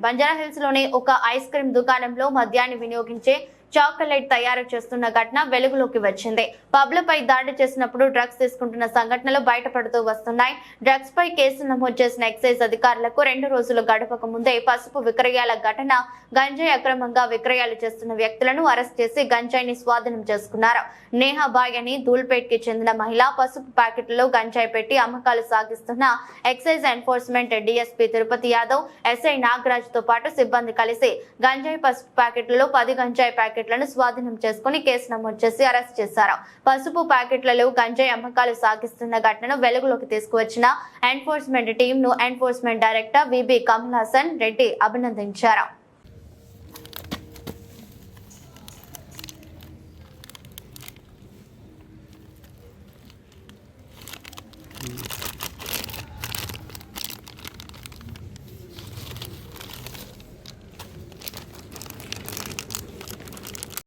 బంజారాహిల్స్లోని ఒక ice cream దుకాణంలో మద్యాన్ని వినియోగించే చాక్లెట్ తయారు చేస్తున్న ఘటన వెలుగులోకి వచ్చింది. పబ్లపై దాడి చేసినప్పుడు డ్రగ్స్ తీసుకుంటున్న సంఘటనలు బయటపడుతూ వస్తున్నాయి. డ్రగ్స్ పై కేసు నమోదు చేసిన ఎక్సైజ్ అధికారులకు రెండు రోజులు గడపక ముందే పసుపు విక్రయాల ఘటన గంజాయి అక్రమంగా విక్రయాలు చేస్తున్న వ్యక్తులను అరెస్ట్ చేసి గంజాయిని స్వాధీనం చేసుకున్నారు. నేహాబాయ్ అని ధూల్పేట్కి చెందిన మహిళ పసుపు ప్యాకెట్లలో గంజాయి పెట్టి అమ్మకాలు సాగిస్తున్న excise enforcement DSP Tirupati Yadav SI నాగరాజ్తో పాటు సిబ్బంది కలిసి గంజాయి పసుపు ప్యాకెట్లలో పది గంజాయి ప్యాకెట్లను స్వాధీనం చేసుకుని కేసు నమోదు చేసి అరెస్ట్ చేశారు పసుపు ప్యాకెట్లలో గంజాయి అమ్మకాలు సాగిస్తున్న ఘటనను వెలుగులోకి తీసుకువచ్చిన enforcement టీంను enforcement director VB Kamal Haasan Reddy అభినందించారు Mm-hmm.